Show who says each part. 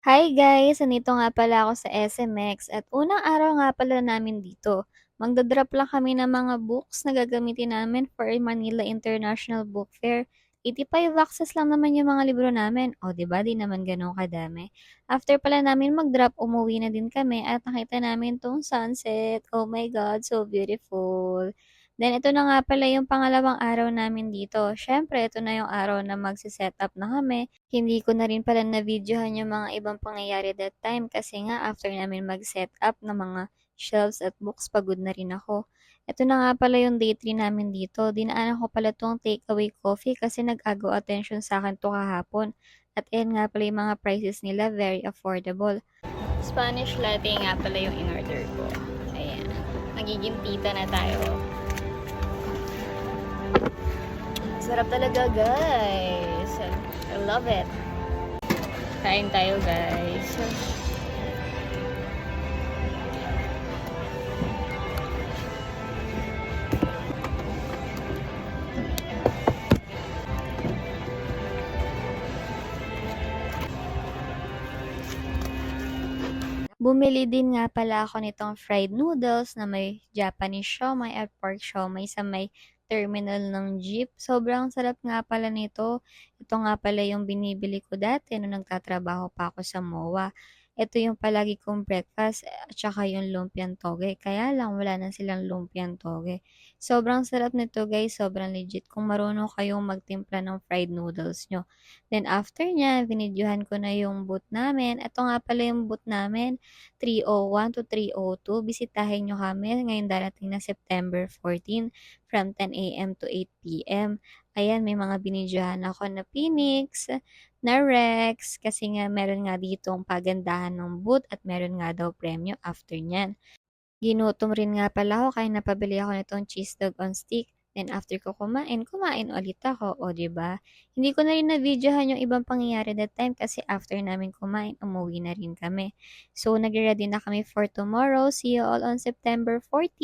Speaker 1: Hi guys! Nandito nga pala ako sa SMX at unang araw nga pala namin dito. Magdadrop lang kami ng mga books na gagamitin namin for Manila International Book Fair. 85 boxes lang naman yung mga libro namin. O, ba? Di naman ganun kadami. After pala namin mag-drop, umuwi na din kami at nakita namin tong sunset. Oh my God, so beautiful. Then, ito na nga pala yung pangalawang araw namin dito. Siyempre, ito na yung araw na magsiset up na kami. Hindi ko na rin pala na-videohan yung mga ibang pangyayari that time kasi nga after namin mag-set up ng mga shelves at books, pagod na rin ako. Ito na nga pala yung day 3 namin dito. Dinaanan ko pala tong takeaway coffee kasi nag-agaw attention sa akin to kahapon. At ayan nga pala yung mga prices nila, very affordable. Spanish latte nga pala yung in-order ko. Ayan. Magiging tita na tayo. Sarap talaga, guys. I love it. Kain tayo, guys. Bumili din nga pala ako nitong fried noodles na may Japanese siomai at pork siomai sa may terminal ng jeep. Sobrang sarap nga pala nito. Ito nga pala yung binibili ko dati nung nagtatrabaho pa ako sa MOA. Ito yung palagi kong breakfast at saka yung lumpiang toge. Kaya lang wala na silang lumpiang toge. Sobrang sarap nito guys. Sobrang legit kung marunong kayong magtimpla ng fried noodles nyo. Then after niya, binidyohan ko na yung boot namin. Ito nga pala yung boot namin. 301 to 302. Bisitahin nyo kami ngayon darating na September 14 from 10 a.m. to 8 p.m. Ayan, may mga binidyohan ako na Phoenix, na Rex, kasi nga meron nga ditong pagandahan ng boot at meron nga daw premyo after nyan. Ginutom rin nga pala ako kaya napabili ako nitong cheese dog on stick. Then after ko kumain, kumain ulit ako, o ba? Diba? Hindi ko na rin na-videohan yung ibang pangyayari that time kasi after namin kumain, umuwi na rin kami. So, nag-ready na kami for tomorrow. See you all on September 14.